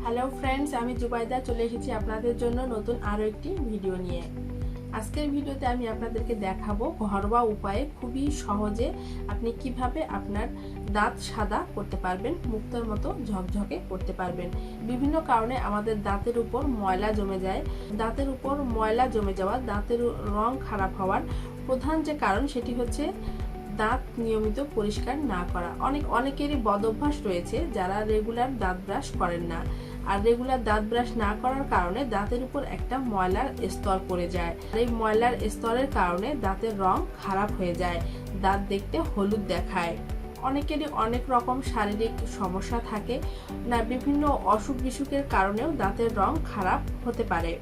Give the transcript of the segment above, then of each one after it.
Hello friends আমি জুবাইদা চলে এসেছি আপনাদের জন্য নতুন আরও একটি ভিডিও নিয়ে। আজকের ভিডিওতে আমি আপনাদেরকে দেখাবো ঘরোয়া উপায়ে খুবই সহজে আপনি কীভাবে আপনার দাঁত সাদা করতে পারবেন, মুক্তর মতো ঝকঝকে করতে পারবেন। বিভিন্ন কারণে আমাদের দাঁতের উপর ময়লা জমে যায়। দাঁতের উপর ময়লা জমে যাওয়া, দাঁতের রং খারাপ হওয়ার প্রধান যে কারণ সেটি হচ্ছে দাঁত নিয়মিত পরিষ্কার না করা। অনেক, অনেকেরই বদভ্যাস রয়েছে যারা রেগুলার দাঁত ব্রাশ করেন না। আর রেগুলার দাঁত ব্রাশ না করার কারণে দাঁতের উপর একটা ময়লার স্তর পড়ে যায়। আর এই ময়লার স্তরের কারণে দাঁতের রং খারাপ হয়ে যায়, দাঁত দেখতে হলুদ দেখায়। অনেকেরই অনেক রকম শারীরিক সমস্যা থাকে না, বিভিন্ন অসুখ বিসুখের কারণেও দাঁতের রং খারাপ হতে পারে।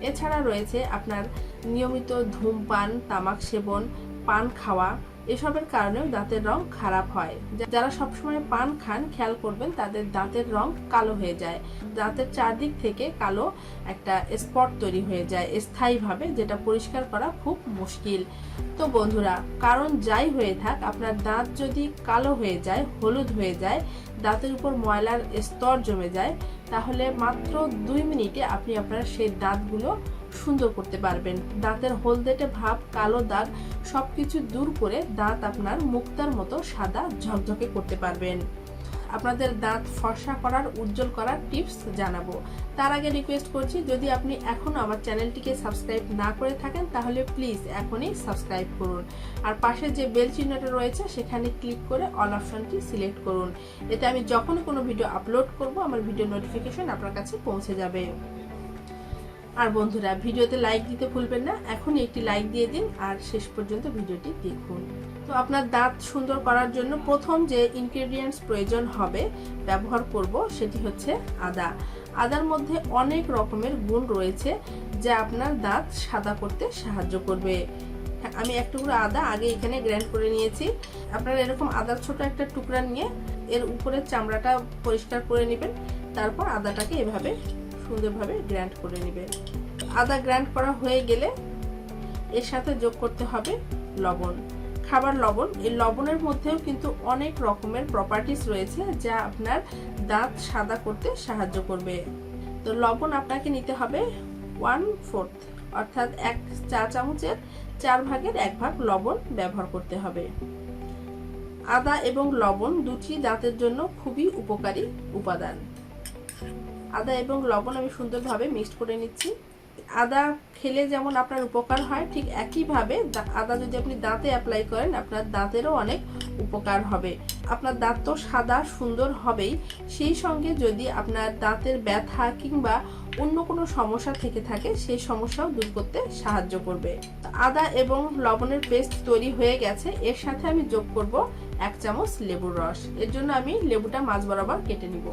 এছাড়া রয়েছে আপনার নিয়মিত ধূমপান, তামাক সেবন পান খাওয়া, এসবের কারণেও দাঁতের রং খারাপ হয়। যারা সবসময় পান খান, খেয়াল করবেন তাদের দাঁতের রং কালো হয়ে যায়। দাঁতের চারদিক থেকে কালো একটা স্পট তৈরি হয়ে যায় স্থায়ীভাবে, যেটা পরিষ্কার করা খুব মুশকিল। তো বন্ধুরা, কারণ যাই হয়ে থাক, আপনার দাঁত যদি কালো হয়ে যায়, হলুদ হয়ে যায়, দাঁতের উপর ময়লার স্তর জমে যায়, তাহলে মাত্র দুই মিনিটে আপনি আপনার সেই দাঁতগুলো সুন্দর করতে পারবেন। দাঁতের হলদেটে ভাব, কালো দাগ সবকিছু দূর করে দাঁত আপনার মুক্তার মতো সাদা ঝকঝকে করতে পারবেন। আপনাদের দাঁত ফর্সা করার, উজ্জ্বল করার টিপস জানাব। তার আগে রিকোয়েস্ট করছি, যদি আপনি এখনও আমার চ্যানেলটিকে সাবস্ক্রাইব না করে থাকেন, তাহলে প্লিজ এখনই সাবস্ক্রাইব করুন। আর পাশে যে বেল চিহ্নটা রয়েছে, সেখানে ক্লিক করে অল অপশনটি সিলেক্ট করুন। এতে আমি যখন কোনো ভিডিও আপলোড করব, আমার ভিডিও নোটিফিকেশন আপনার কাছে পৌঁছে যাবে। আর বন্ধুরা ভিডিওতে লাইক দিতে ভুলবেন না। এখনই একটি লাইক দিয়ে দিন আর শেষ পর্যন্ত ভিডিওটি দেখুন। তো আপনার দাঁত সুন্দর করার জন্য প্রথম যে ইনগ্রেডিয়েন্টস প্রয়োজন হবে ব্যবহার করব সেটি হচ্ছে আদা। আদার মধ্যে অনেক রকমের গুণ রয়েছে যা আপনার দাঁত সাদা করতে সাহায্য করবে। হ্যাঁ, আমি এক টুকরো আদা আগে এখানে গ্র্যান্ড করে নিয়েছি। আপনারা এরকম আদার ছোট একটা টুকরা নিয়ে এর উপরের চামড়াটা পরিষ্কার করে নেবেন। তারপর আদাটাকে এভাবে সুন্দরভাবে গ্র্যান্ড করে নেবে। আদা গ্র্যান্ড করা হয়ে গেলে এর সাথে যোগ করতে হবে লবণ। খাবার লবণ, এই লবণের মধ্যেও কিন্তু অনেক রকমের প্রপার্টিস রয়েছে যা আপনার দাঁত সাদা করতে সাহায্য করবে। তো লবণ আপনাকে নিতে হবে ওয়ান ফোর্থ অর্থাৎ এক চা চামচের চার ভাগের এক ভাগ লবণ ব্যবহার করতে হবে। আদা এবং লবণ দুটি দাঁতের জন্য খুবই উপকারী উপাদান। আদা এবং লবণ আমি সুন্দরভাবে মিক্সড করে নিচ্ছি। আদা খেলে যেমন আপনার উপকার হয়, ঠিক একইভাবে আদা যদি আপনি দাঁতে অ্যাপ্লাই করেন, আপনার দাঁতেরও অনেক উপকার হবে। আপনার দাঁত তো সাদা, সুন্দর হবেই। সেই সঙ্গে যদি আপনার দাঁতের ব্যথা কিংবা অন্য কোনো সমস্যা থেকে থাকে, সেই সমস্যাও দূর করতে সাহায্য করবে। আদা এবং লবণের পেস্ট তৈরি হয়ে গেছে। এর সাথে আমি যোগ করব এক চামচ লেবুর রস। এর জন্য আমি লেবুটা মাছ বরাবর কেটে নিব।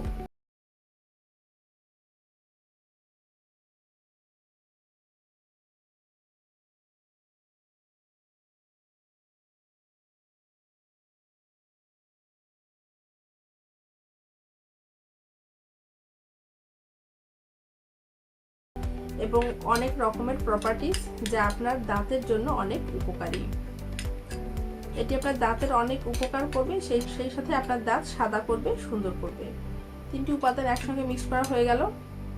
এবং অনেক রকমের প্রপার্টিস যা আপনার দাঁতের জন্য অনেক উপকারী। এটি আপনার দাঁতের অনেক উপকার করবে, সেই সেই সাথে আপনার দাঁত সাদা করবে, সুন্দর করবে। তিনটি উপাদান একসঙ্গে মিক্স করা হয়ে গেল।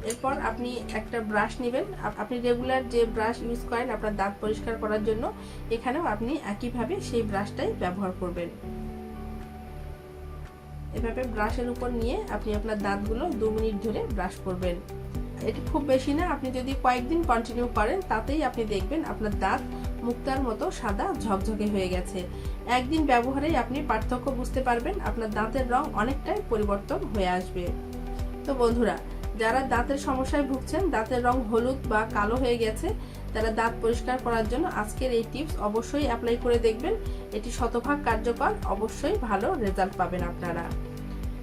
এরপর আপনি একটা ব্রাশ নেবেন। আপনি রেগুলার যে ব্রাশ ইউজ করেন আপনার দাঁত পরিষ্কার করার জন্য, এখানেও আপনি একইভাবে সেই ব্রাশটাই ব্যবহার করবেন। এভাবে ব্রাশের উপর নিয়ে আপনি আপনার দাঁতগুলো দু মিনিট ধরে ব্রাশ করবেন। এটি খুব বেশি না, আপনি যদি কয়েকদিন কন্টিনিউ করেন, তাতেই আপনি দেখবেন আপনার দাঁত মুক্তার মতো সাদা ঝকঝকে হয়ে গেছে। একদিন ব্যবহারেই আপনি পার্থক্য বুঝতে পারবেন, আপনার দাঁতের রং অনেকটাই পরিবর্তন হয়ে আসবে। তো বন্ধুরা, যারা দাঁতের সমস্যায় ভুগছেন, দাঁতের রং হলুদ বা কালো হয়ে গেছে, তারা দাঁত পরিষ্কার করার জন্য আজকের এই টিপস অবশ্যই অ্যাপ্লাই করে দেখবেন। এটি শতভাগ কার্যকর, অবশ্যই ভালো রেজাল্ট পাবেন আপনারা।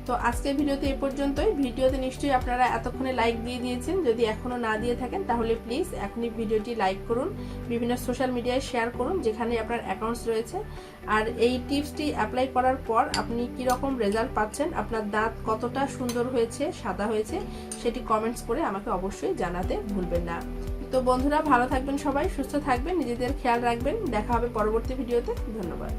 তো আজকের ভিডিওতে এ পর্যন্তই। ভিডিওতে নিশ্চয়ই আপনারা এতক্ষণে লাইক দিয়ে দিয়েছেন। যদি এখনও না দিয়ে থাকেন, তাহলে প্লিজ এখনই ভিডিওটি লাইক করুন, বিভিন্ন সোশ্যাল মিডিয়ায় শেয়ার করুন, যেখানে আপনার অ্যাকাউন্টস রয়েছে। আর এই টিপসটি অ্যাপ্লাই করার পর আপনি কীরকম রেজাল্ট পাচ্ছেন, আপনার দাঁত কতটা সুন্দর হয়েছে, সাদা হয়েছে, সেটি কমেন্টস করে আমাকে অবশ্যই জানাতে ভুলবেন না। তো বন্ধুরা, ভালো থাকবেন সবাই, সুস্থ থাকবেন, নিজেদের খেয়াল রাখবেন। দেখা হবে পরবর্তী ভিডিওতে। ধন্যবাদ।